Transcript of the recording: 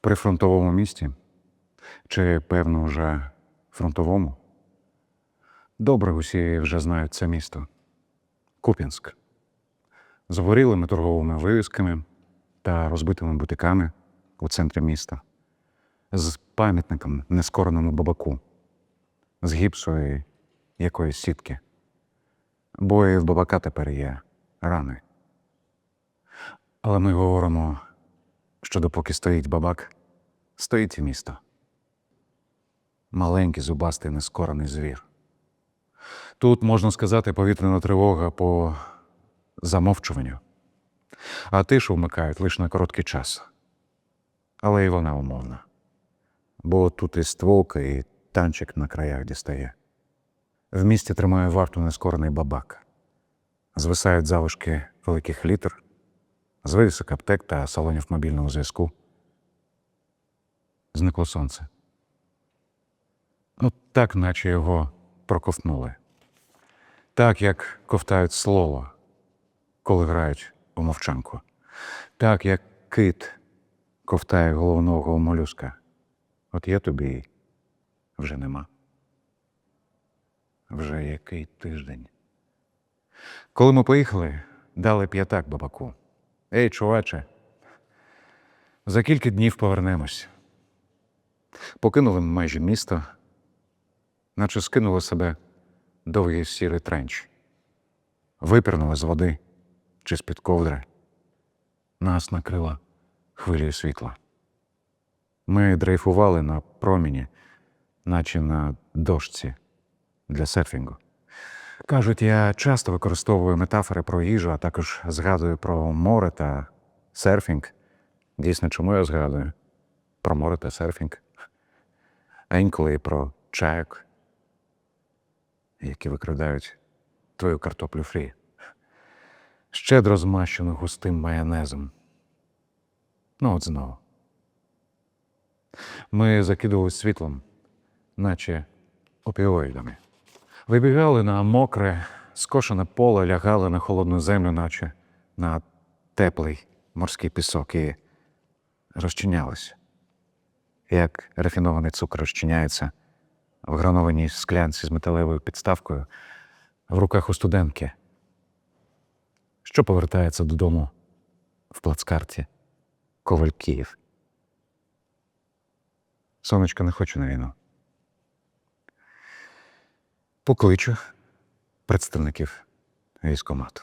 прифронтовому місті? Чи, певно, вже фронтовому? Добре усі вже знають це місто. Куп'янськ. З горілими торговими вивісками та розбитими бутиками у центрі міста, з пам'ятником нескореному бабаку, з гіпсу і якоїсь сітки. Бо і в бабака тепер є рани. Але ми говоримо, що допоки стоїть бабак, стоїть і місто. Маленький зубастий нескорений звір. Тут, можна сказати, повітряна тривога по замовчуванню. А тишу вмикають лише на короткий час. Але і вона умовна. Бо тут і стволка, і танчик на краях дістає. В місті тримає варту нескорений бабак. Звисають залишки великих літер, з вивісок аптек та салонів мобільного зв'язку. Зникло сонце. Ну, так, наче його проковтнули. Так, як ковтають слово, коли грають у мовчанку. Так, як кит ковтає головного молюска. От є тобі вже нема. Вже який тиждень. Коли ми поїхали, дали п'ятак бабаку. Ей, чуваче, за кілька днів повернемось. Покинули майже місто, наче скинули себе довгий сірий тренч. Випірнули з води чи з-під ковдри. Нас накрила хвилею світла. Ми дрейфували на проміні, наче на дошці для серфінгу. Кажуть, я часто використовую метафори про їжу, а також згадую про море та серфінг. Дійсно, чому я згадую? Про море та серфінг. А інколи і про чайок, які викрадають твою картоплю фрі. Щедро змащену густим майонезом. Ну, от знову. Ми закидували світлом, наче опіоїдами. Вибігали на мокре, скошене поле, лягали на холодну землю, наче на теплий морський пісок і розчинялися. Як рафінований цукор розчиняється в гранованій склянці з металевою підставкою в руках у студентки, що повертається додому в плацкарті Коваль Київ. Сонечко не хочу на війну. Покличу представників військомату.